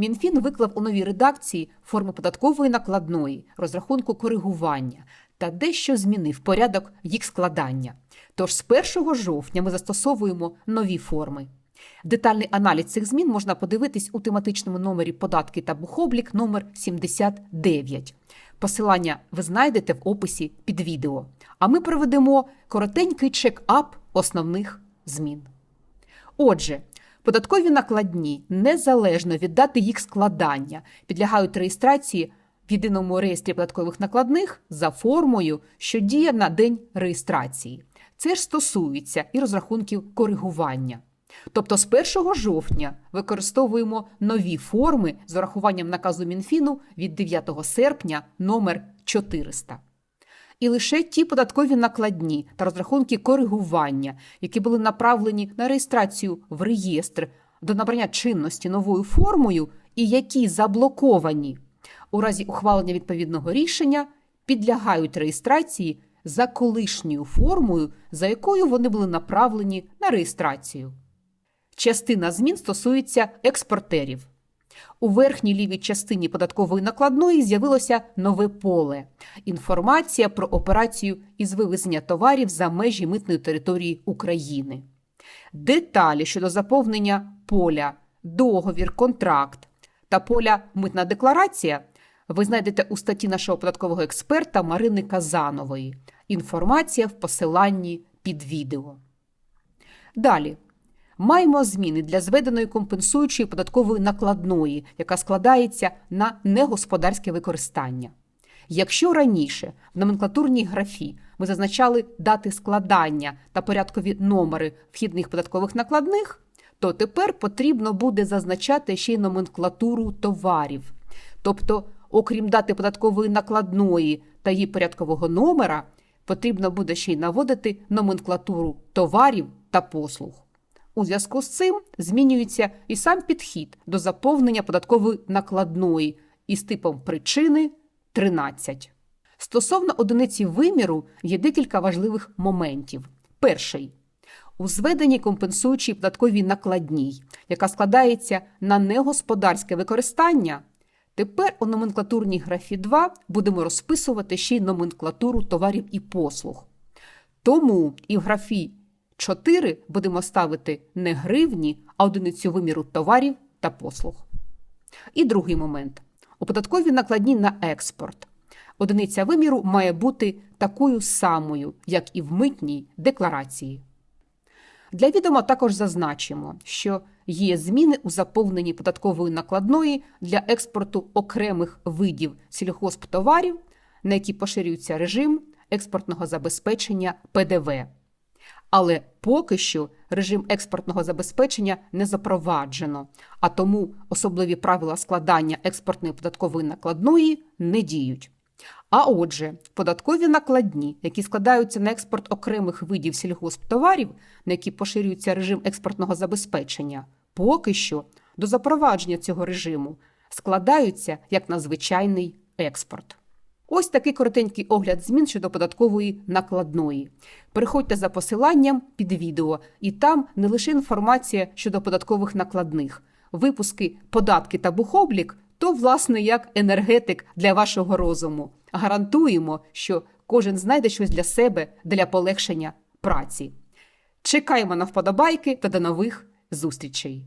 Мінфін виклав у новій редакції форми податкової накладної, розрахунку коригування та дещо змінив порядок їх складання. Тож з 1 жовтня ми застосовуємо нові форми. Детальний аналіз цих змін можна подивитись у тематичному номері податки та бухоблік номер 79. Посилання ви знайдете в описі під відео. А ми проведемо коротенький чек-ап основних змін. Отже, податкові накладні, незалежно від дати їх складання, підлягають реєстрації в єдиному реєстрі податкових накладних за формою, що діє на день реєстрації. Це ж стосується і розрахунків коригування. Тобто з 1 жовтня використовуємо нові форми з урахуванням наказу Мінфіну від 9 серпня номер 400. І лише ті податкові накладні та розрахунки коригування, які були направлені на реєстрацію в реєстр до набрання чинності новою формою, і які заблоковані у разі ухвалення відповідного рішення, підлягають реєстрації за колишньою формою, за якою вони були направлені на реєстрацію. Частина змін стосується експортерів. У верхній лівій частині податкової накладної з'явилося нове поле інформація про операцію із вивезення товарів за межі митної території України. Деталі щодо заповнення поля, договір, контракт та поля митна декларація ви знайдете у статті нашого податкового експерта Марини Казанової. Інформація в посиланні під відео. Далі. Маємо зміни для зведеної компенсуючої податкової накладної, яка складається на негосподарське використання. Якщо раніше в номенклатурній графі ми зазначали дати складання та порядкові номери вхідних податкових накладних, то тепер потрібно буде зазначати ще й номенклатуру товарів. Тобто, окрім дати податкової накладної та її порядкового номера, потрібно буде ще й наводити номенклатуру товарів та послуг. У зв'язку з цим змінюється і сам підхід до заповнення податкової накладної із типом причини 13. Стосовно одиниці виміру є декілька важливих моментів. Перший. У зведенні компенсуючій податковій накладній, яка складається на негосподарське використання, тепер у номенклатурній графі 2 будемо розписувати ще й номенклатуру товарів і послуг. Тому і в графі 4 будемо ставити не гривні, а одиницю виміру товарів та послуг. І другий момент. У податковій накладні на експорт. Одиниця виміру має бути такою самою, як і в митній декларації. Для відома також зазначимо, що є зміни у заповненні податкової накладної для експорту окремих видів сільгосптоварів, на які поширюється режим експортного забезпечення ПДВ. Але поки що режим експортного забезпечення не запроваджено, а тому особливі правила складання експортної податкової накладної не діють. А отже, податкові накладні, які складаються на експорт окремих видів сільгосптоварів, на які поширюється режим експортного забезпечення, поки що до запровадження цього режиму складаються як на звичайний експорт. Ось такий коротенький огляд змін щодо податкової накладної. Переходьте за посиланням під відео, і там не лише інформація щодо податкових накладних, випуски податки та бухоблік то, власне, як енергетик для вашого розуму. Гарантуємо, що кожен знайде щось для себе для полегшення праці. Чекаємо на вподобайки та до нових зустрічей!